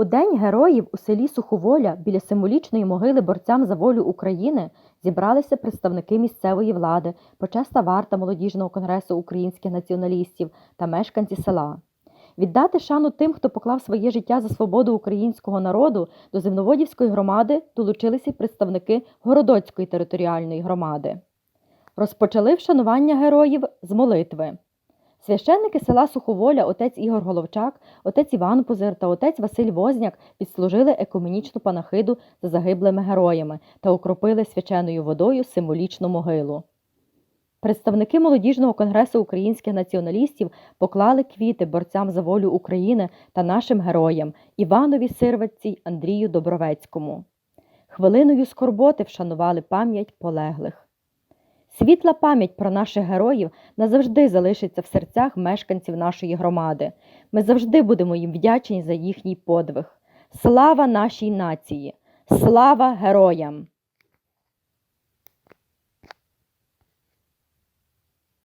У День героїв у селі Суховоля біля символічної могили борцям за волю України зібралися представники місцевої влади, почесна варта молодіжного конгресу українських націоналістів та мешканці села. Віддати шану тим, хто поклав своє життя за свободу українського народу, до земноводівської громади долучилися й представники Городоцької територіальної громади. Розпочали вшанування героїв з молитви. Священники села Суховоля, отець Ігор Головчак, отець Іван Пузир та отець Василь Возняк відслужили екуменічну панахиду за загиблими героями та окропили свяченою водою символічну могилу. Представники молодіжного конгресу українських націоналістів поклали квіти борцям за волю України та нашим героям Іванові Сирватці Андрію Добровецькому. Хвилиною скорботи вшанували пам'ять полеглих. Світла пам'ять про наших героїв назавжди залишиться в серцях мешканців нашої громади. Ми завжди будемо їм вдячні за їхній подвиг. Слава нашій нації! Слава героям!